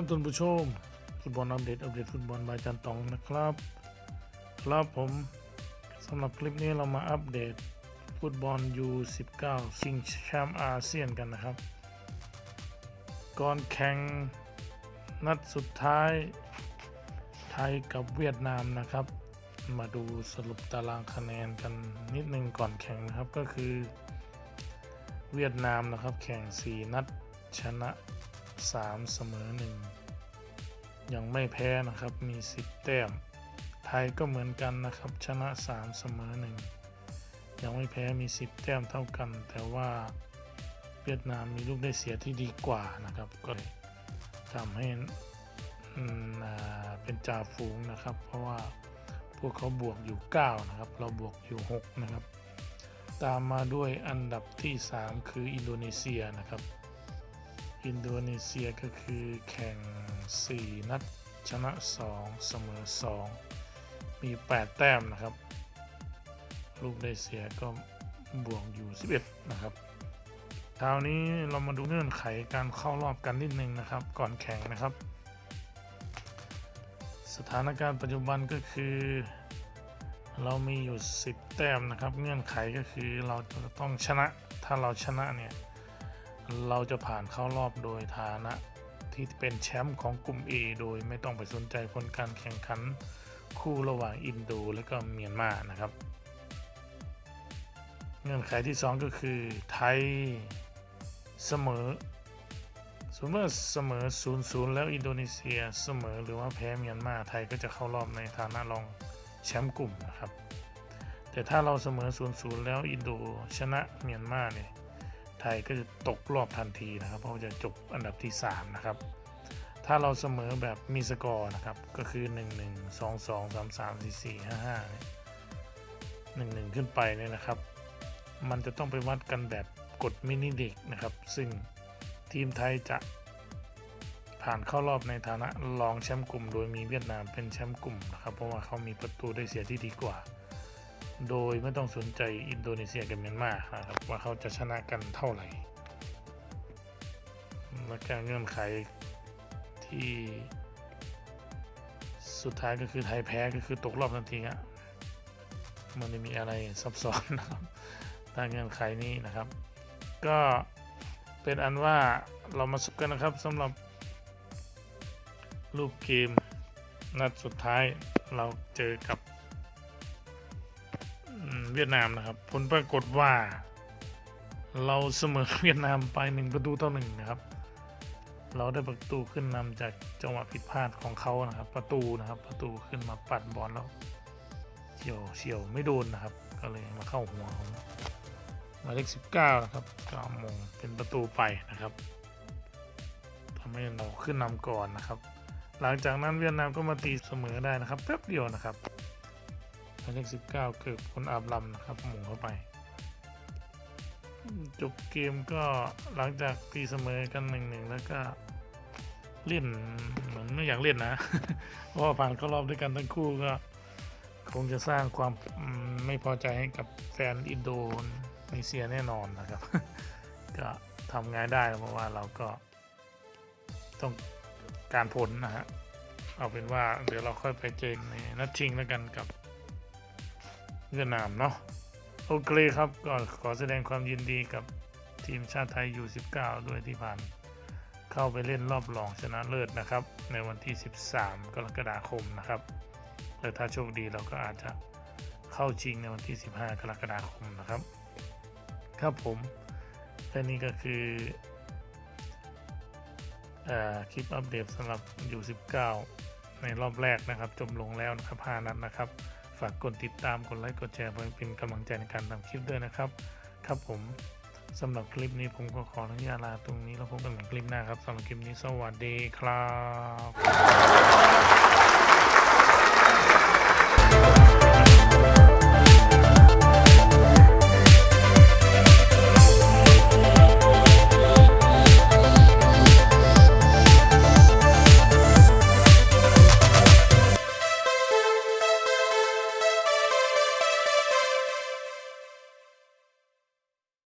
บท่านผู้ชม ฟุตบอลอัปเดตอัปเดตฟุตบอลบายจันตองนะครับ ครับผมสำหรับคลิปนี้เรามาอัปเดตฟุตบอล U19 ชิงแชมป์อาเซียนกันนะครับ ก่อนแข่งนัดสุดท้าย ไทยกับเวียดนามนะครับ มาดูสรุปตารางคะแนนกันนิดนึงก่อนแข่งนะครับก็คือ เวียดนามนะครับแข่ง 4 นัดชนะ 3 เสมอ 1 ยังไม่แพ้นะครับมี 10 แต้ม ไทยก็เหมือนกันนะครับชนะ 3 เสมอ 1 ยังไม่แพ้มี 10 แต้มเท่ากัน แต่ว่าเวียดนามมีลูกได้เสียที่ดีกว่านะครับ ก็เลยทำให้เป็นจ่าฝูงนะครับ เพราะว่าพวกเขาบวกอยู่ 9 นะครับ เราบวกอยู่ 6 นะครับ ตามมาด้วยอันดับที่ 3 คืออินโดนีเซียนะครับ อินโดนีเซียก็คือแข่ง 4 นัด ชนะ 2 เสมอ 2 มี 8 แต้มนะครับ ลูกได้เสียก็บวกอยู่ 11 นะครับคราวนี้เรามาดูเงื่อนไขการเข้ารอบกันนิดนึงนะครับ ก่อนแข่งนะครับ สถานการณ์ปัจจุบันก็คือ เรามีอยู่ 10 แต้มนะครับ เงื่อนไขก็คือเราจะต้องชนะ ถ้าเราชนะเนี่ย เราจะผ่านเข้ารอบโดยฐานะที่เป็นแชมป์ของกลุ่ม A โดยไม่ต้องไปสนใจผลการแข่งขันคู่ระหว่างอินโดและก็เมียนมานะครับ เงื่อนไขที่ 2 ก็คือไทยเสมอสมมติเสมอ 0-0 แล้วอินโดนีเซียเสมอหรือว่าแพ้เมียนมาไทยก็จะเข้ารอบในฐานะรองแชมป์กลุ่มนะครับ แต่ถ้าเราเสมอ 0-0 แล้วอินโดชนะเมียนมาเนี่ย ไทยก็จะตกรอบทันทีนะครับ เพราะว่าจะจบอันดับที่ 3 นะครับ ถ้าเราเสมอแบบมีสกอร์นะครับ ก็คือ 1 1 2 2 3 3 4 4 5 5เนี่ย1 1 ขึ้นไปเนี่ยนะครับ มันจะต้องไปวัดกันแบบกดมินิเด็กนะครับ ซึ่งทีมไทยจะผ่านเข้ารอบในฐานะรองแชมป์กลุ่ม โดยมีเวียดนามเป็นแชมป์กลุ่มนะครับ เพราะว่าเขามีประตูได้เสียที่ดีกว่า โดยไม่ต้องสนใจอินโดนีเซียกับเมียนมาครับว่าเขาจะชนะกันเท่าไหร่ และการเงื่อนไขที่สุดท้ายก็คือไทยแพ้ก็คือตกรอบทันทีฮะมันไม่มีอะไรซับซ้อนนะครับตามเงื่อนไขนี้นะครับ ก็เป็นอันว่าเรามาสุกกันนะครับสำหรับรูปเกมนัดสุดท้ายเราเจอกับ เวียดนามนะครับ ผลปรากฏว่า เราเสมอเวียดนามไปหนึ่งประตูต่อหนึ่งนะครับ เราได้ประตูขึ้นนำจากจังหวะผิดพลาดของเขานะครับ ประตูนะครับ ประตูขึ้นมาปัดบอลแล้วเฉียวเฉียวไม่โดนนะครับ ก็เลยมาเข้าหัวของหมายเลขสิบเก้านะครับก็มงเป็นประตูไปนะครับทำให้เราขึ้นนำก่อนนะครับ หลังจากนั้นเวียดนามก็มาตีเสมอได้นะครับแป๊บเดียวนะครับายเลขสิบเก้าเกิดคนอาบลำนะครับหมุนเข้าไป จบเกมก็หลังจากตีเสมอกันหนึ่งหนึ่งแล้วก็เล่นเหมือนไม่อยากเล่นนะ เพราะผ่านเข้ารอบด้วยกันทั้งคู่ก็ คงจะสร้างความไม่พอใจให้กับแฟนอินโดนีเซียแน่นอนนะครับ ก็ทำไงได้เพราะว่าเราก็ต้องการผลนะฮะ เอาเป็นว่าเดี๋ยวเราค่อยไปเจอในนัดชิงแล้วกันกับ เวียดนามเนาะโอเคครับก็ขอแสดงความยินดีกับทีมชาติไทยยู19ด้วยที่ผ่านเข้าไปเล่นรอบรองชนะเลิศนะครับ ในวันที่ 13 กรกฎาคมนะครับและถ้าโชคดีเราก็อาจจะเข้าชิงในวันที่ 15 กรกฎาคมนะครับ ครับผมและนี่ก็คืออคลิปอัปเดตสำหรับยู19ในรอบแรกนะครับจบลงแล้วนะครับ5นัดนะครับ ฝากกดติดตามกดไลค์กดแชร์เพื่อเป็นกำลังใจในการทำคลิปด้วยนะครับ ครับผมสำหรับคลิปนี้ผมก็ขออนุญาตลาตรงนี้แล้วพบกันใหม่คลิปหน้าครับสำหรับคลิปนี้สวัสดีครับ